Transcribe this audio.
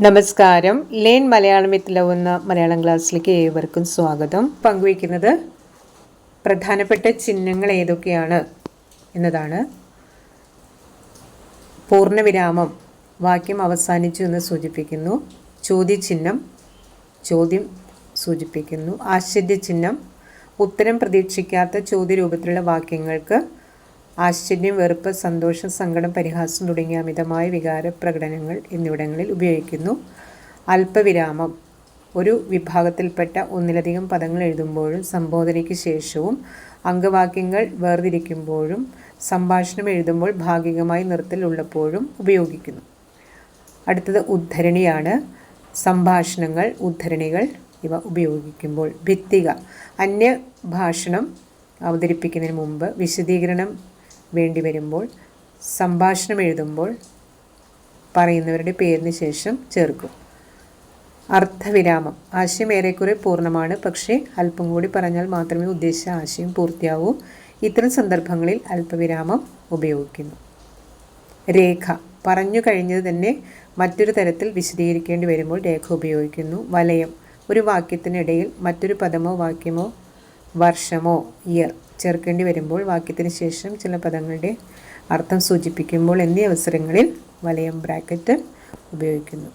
നമസ്കാരം. Learn Malayalam with love എന്ന മലയാളം ക്ലാസ്സിലേക്ക് ഏവർക്കും സ്വാഗതം. പങ്കുവയ്ക്കുന്നത് പ്രധാനപ്പെട്ട ചിഹ്നങ്ങൾ ഏതൊക്കെയാണ് എന്നതാണ്. പൂർണവിരാമം വാക്യം അവസാനിച്ചു എന്ന് സൂചിപ്പിക്കുന്നു. ചോദ്യചിഹ്നം ചോദ്യം സൂചിപ്പിക്കുന്നു. ആശ്ചര്യചിഹ്നം ഉത്തരം പ്രതീക്ഷിക്കാത്ത ചോദ്യരൂപത്തിലുള്ള വാക്യങ്ങൾക്ക് ആശ്ചര്യം വെറുപ്പ് സന്തോഷം സങ്കടം പരിഹാസം തുടങ്ങിയ അമിതമായ വികാര പ്രകടനങ്ങൾ എന്നിവിടങ്ങളിൽ ഉപയോഗിക്കുന്നു. അല്പവിരാമം. ഒരു വിഭാഗത്തിൽപ്പെട്ട ഒന്നിലധികം പദങ്ങൾ എഴുതുമ്പോഴും സംബോധനയ്ക്ക് ശേഷവും അംഗവാക്യങ്ങൾ വേർതിരിക്കുമ്പോഴും സംഭാഷണം എഴുതുമ്പോൾ ഭാഗികമായി നിർത്തൽ ഉള്ളപ്പോഴും ഉപയോഗിക്കുന്നു. അടുത്തത് ഉദ്ധരണിയാണ്. സംഭാഷണങ്ങൾ ഉദ്ധരണികൾ ഇവ ഉപയോഗിക്കുമ്പോൾ ഭിത്തിക അന്യഭാഷണം അവതരിപ്പിക്കുന്നതിന് മുമ്പ് വിശദീകരണം വേണ്ടി വരുമ്പോൾ സംഭാഷണം എഴുതുമ്പോൾ പറയുന്നവരുടെ പേരിന് ശേഷം ചേർക്കും. അർത്ഥവിരാമം. ആശയം ഏറെക്കുറെ പൂർണമാണ്. പക്ഷേ അല്പം കൂടി പറഞ്ഞാൽ മാത്രമേ ഉദ്ദേശിച്ച ആശയം പൂർത്തിയാവൂ. ഇത്തരം സന്ദർഭങ്ങളിൽ അല്പവിരാമം ഉപയോഗിക്കുന്നു. രേഖ. പറഞ്ഞു കഴിഞ്ഞത് തന്നെ മറ്റൊരു തരത്തിൽ വിശദീകരിക്കേണ്ടി വരുമ്പോൾ രേഖ ഉപയോഗിക്കുന്നു. വലയം. ഒരു വാക്യത്തിനിടയിൽ മറ്റൊരു പദമോ വാക്യമോ വർഷമോ ഇയർ ചേർക്കേണ്ടി വരുമ്പോൾ വാക്യത്തിന് ശേഷം ചില പദങ്ങളുടെ അർത്ഥം സൂചിപ്പിക്കുമ്പോൾ എന്നീ അവസരങ്ങളിൽ വലയം ബ്രാക്കറ്റ് ഉപയോഗിക്കുന്നു.